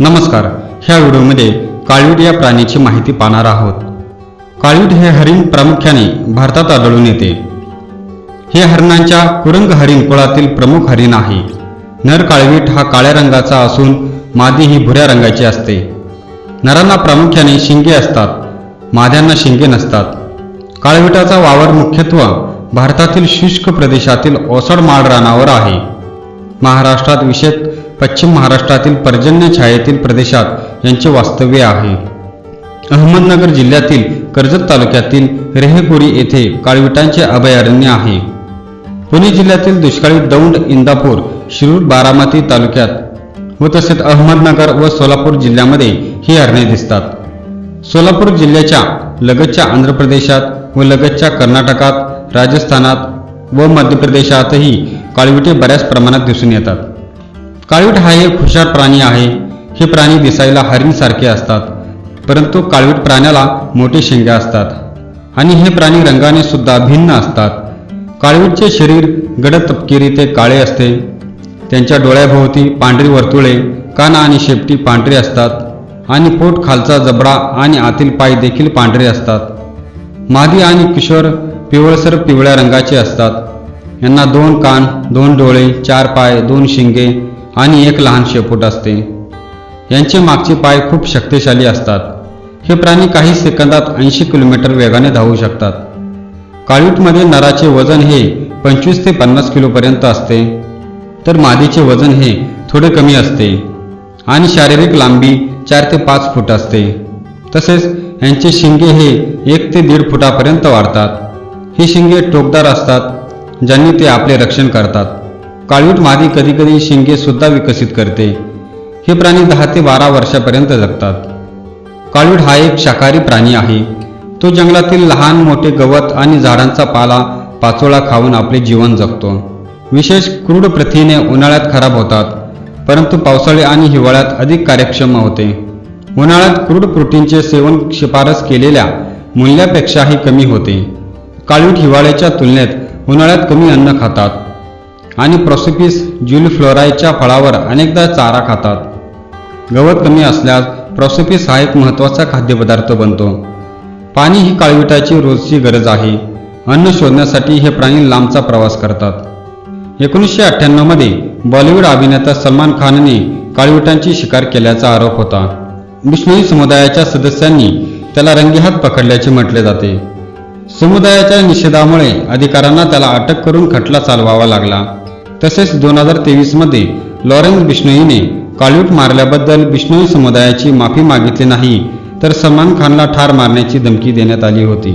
नमस्कार. ह्या व्हिडिओमध्ये काळवीट या प्राण्याची माहिती पाहणार आहोत. काळवीट हे हरिण प्रामुख्याने भारतात आढळून येते. हे हरिणांच्या कुरंग हरिण कुळातील प्रमुख हरिण आहे. नर काळवीट हा काळ्या रंगाचा असून मादी ही भुऱ्या रंगाची असते. नरांना प्रामुख्याने शिंगे असतात. माद्यांना शिंगे नसतात. काळविटाचा वावर मुख्यत्व भारतातील शुष्क प्रदेशातील ओसड माळ रानावर आहे. महाराष्ट्रात विशेष पश्चिम महाराष्ट्रातील पर्जन्य छायेतील प्रदेशात यांचे वास्तव्य आहे. अहमदनगर जिल्ह्यातील कर्जत तालुक्यातील रेहेपुरी येथे काळविटांचे अभयारण्य आहे. पुणे जिल्ह्यातील दुष्काळी दौंड इंदापूर शिरूर बारामती तालुक्यात व तसेच अहमदनगर व सोलापूर जिल्ह्यामध्ये ही हरणे दिसतात. सोलापूर जिल्ह्याच्या लगतच्या आंध्र प्रदेशात व लगतच्या कर्नाटकात राजस्थानात व मध्य प्रदेशातही काळविटे बऱ्याच प्रमाणात दिसून येतात. काळवीट हा एक हुशार प्राणी आहे. हे प्राणी दिसायला हरिणसारखे असतात परंतु काळवीट प्राण्याला मोठे शेंगे असतात. आणि हे प्राणी रंगाने सुद्धा भिन्न असतात. काळवीटचे शरीर गडद तपकिरी ते काळे असते. त्यांच्या डोळ्याभोवती पांढरी वर्तुळे कान आणि शेपटी पांढरे असतात. आणि पोट खालचा जबडा आणि आतील पाय देखील पांढरे असतात. मादी आणि किशोर पिवळसर पिवळ्या रंगाचे असतात. यांना दोन कान दोन डोळे चार पाय दोन शिंगे आणि एक लहान शेपूट असते. यांचे मागचे पाय खूप शक्तिशाली असतात. हे प्राणी काही सेकंदात ऐंशी किलोमीटर वेगाने धावू शकतात. काळीटमध्ये नराचे वजन हे पंचवीस ते पन्नास किलोपर्यंत असते. तर मादीचे वजन हे थोडे कमी असते. आणि शारीरिक लांबी चार ते पाच फूट असते. तसेच यांचे शिंगे हे एक ते दीड फुटापर्यंत वाढतात. हे शिंगे टोकदार असतात ज्यांनी ते आपले रक्षण करतात. काळवीट मादी कधीकधी शिंगे सुद्धा विकसित करते. हे प्राणी दहा ते बारा वर्षापर्यंत जगतात. काळवीट हा एक शाकाहारी प्राणी आहे. तो जंगलातील लहान मोठे गवत आणि झाडांचा पाला पाचोळा खाऊन आपले जीवन जगतो. विशेष क्रूड प्रथिने उन्हाळ्यात खराब होतात परंतु पावसाळी आणि हिवाळ्यात अधिक कार्यक्षम होते. उन्हाळ्यात क्रूड प्रोटीनचे सेवन शिफारस केलेल्या मूल्यापेक्षाही कमी होते. काळवीट हिवाळ्याच्या तुलनेत उन्हाळ्यात कमी अन्न खातात. आणि प्रोसिपिस ज्युलिफ्लोरायच्या फळावर अनेकदा चारा खातात. गवत कमी असल्यास प्रोसिपिस हा एक महत्त्वाचा खाद्यपदार्थ बनतो. पाणी ही काळविटाची रोजची गरज आहे. अन्न शोधण्यासाठी हे प्राणी लांबचा प्रवास करतात. एकोणीसशे अठ्ठ्याण्णवमध्ये बॉलिवूड अभिनेता सलमान खानने काळविटांची शिकार केल्याचा आरोप होता. बिष्णोई समुदायाच्या सदस्यांनी त्याला रंगेहात पकडल्याचे म्हटले जाते. समुदायाच्या निषेधामुळे अधिकाऱ्यांना त्याला अटक करून खटला चालवावा लागला. तसेच दोन हजार तेवीसमध्ये लॉरेन्स बिश्नोईने काळवीट मारल्याबद्दल बिश्नोई समुदायाची माफी मागितली नाही तर सलमान खानला ठार मारण्याची धमकी देण्यात आली होती.